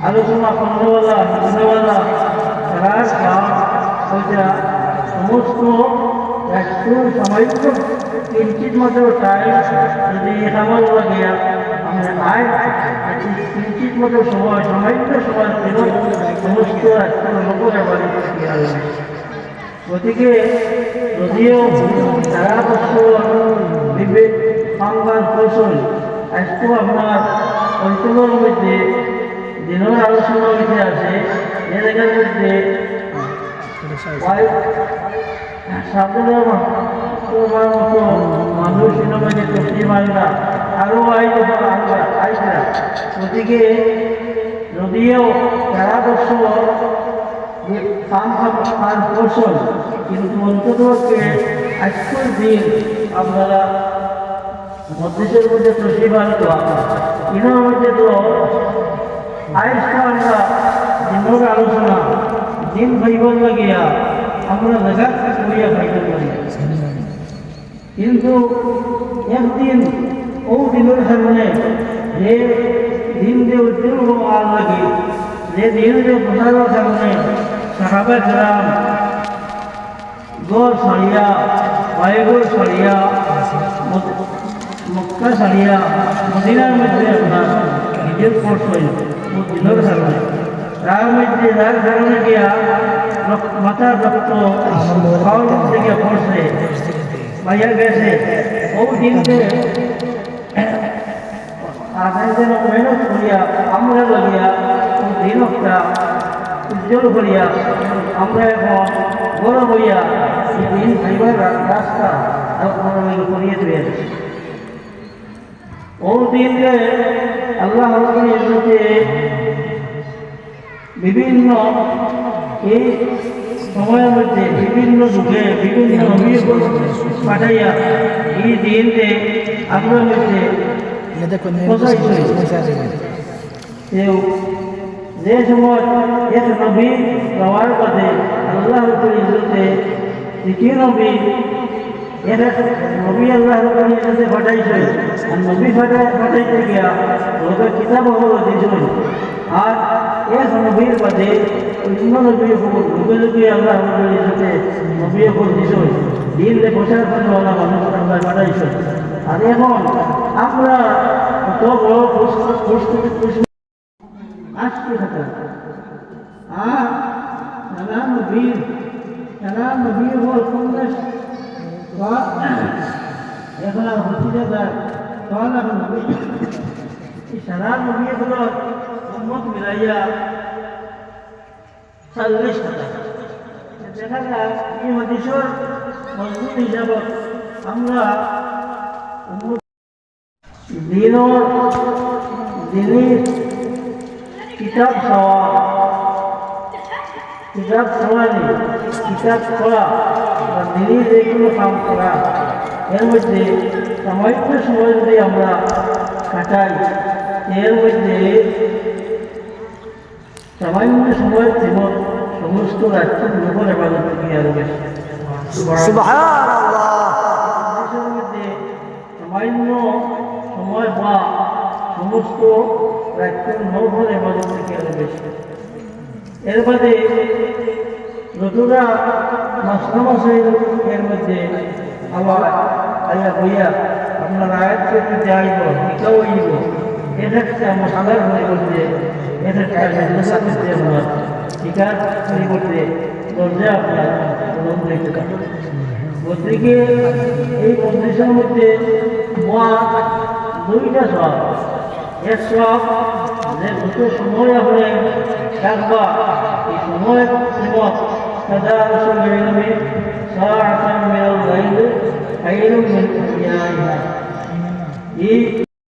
আলোচনা করনেওয়ালা বুঝনেওয়ালা তারা কাম ওইটা সমস্ত একটু সামাজিক কিঞ্চিত মতো টাইম যদি আমার লাগিয়া আমি আয় কিঞ্চিত মতো সময় সামাজিক সময় দিল সমস্ত একটু লোকের বাড়ি গতিকে যদিও সারা বছর বিবেক সংবাদ কৌশল একটু আপনার অঞ্চলের মধ্যে আলোচনার মধ্যে আছে এ জায়গার মধ্যে সাধারণ মতো মানুষ মধ্যে তৃপ্তি মানলা আরও আইতে আইসরা গতিকে যদিও সারা বছর কাম কৌশল কিন্তু অন্ততকে আজকের দিন আপনারা মধ্যেশের মধ্যে প্রতিবার ইনার দিন ভাইবার লাগিয়া আমরা জায়গা করিয়া ভাইবার করি কিন্তু একদিন ও দিনের সামনে যে দিন যে উদ্যোগ আর লাগে যে দিন যে বোঝানোর সামনে সাহাবা গ্রাম গড় সারিয়া বায়ুগড় সারিয়া মক্কা সারিয়া মদিনার মধ্যে আপনার নিজের কোর্স হইল দিনের সামনে তার মধ্যে তার কারণে গিয়া রক- মাথার রক্ত থেকে পড়ছে বাইয়া গেছে ও দিনকে আগে যেন মেহনত করিয়া আমরা লাগিয়া দিনকটা উজ্জ্বল করিয়া আমরা এখন বড় হইয়া দিন খাইবার রা- রাস্তা করিয়ে দিয়েছে ও আল্লাহ বিভিন্ন এই সময়ের মধ্যে বিভিন্ন যুগে বিভিন্ন নবী পাঠাইয়া এই দিনকে আমরা মধ্যে যে সময় এক নবী যাওয়ার পথে আল্লাহ ইজ্জতে দ্বিতীয় নবী এর নবী আল্লাহ রব্বুল ইজ্জতে পাঠাইছে। আর নবী পাঠাই পাঠাইতে গিয়া ওকে কিতাব হলো দিয়েছিল আর নবীর বাদে অন্য নবীর উপর যুগে যুগে আল্লাহ রব্বুল ইজ্জতে নবী উপর দিয়েছিল দিলে প্রচার করতে ওলা মানুষ আল্লাহ পাঠাইছে আর এখন আমরা কত বড় আসতে থাকে আর সারা নবীর সারা নবীর হল কংগ্রেস এখন আর হচ্ছে যে তখন এখন নবী সারা নবী হল উম্মত মিলাইয়া চল্লিশ টাকা দেখা মজবুত হিসাবত আমরা দিনের কিতাব খাওয়া কিতাব খাওয়া নেই বা দিনের যে কাম করা। এর মধ্যে সামাজিক সময় যদি আমরা কাটাই, এর মধ্যে সামান্য সময়ের জীবন সমস্ত আরও বেশি। সুবহানাল্লাহ। দেশের মধ্যে সামান্য সময় বা সমস্ত রাজ্যের নৌভর এবাদত থেকে আরও বেশি। এর বাদে যতটা মাসলা মাসের এর মধ্যে আবার আইয়া বইয়া আপনার আয়াত থেকে যাইব টিকাও হইব। এটা একটা মশালার পরিবর্তে এটা একটা মেদরসা করতে আমার টিকার পরিবর্তে দরজা আপনার অলঙ্কৃত থাকে গতিকে এই মন্দিরের মধ্যে দুইটা সব এক সব যে যত সময় আপনি থাকবা এই সময় সীমত সদা রসুল ইলমি সাআতান মিনাল মিন দুনিয়াহা এই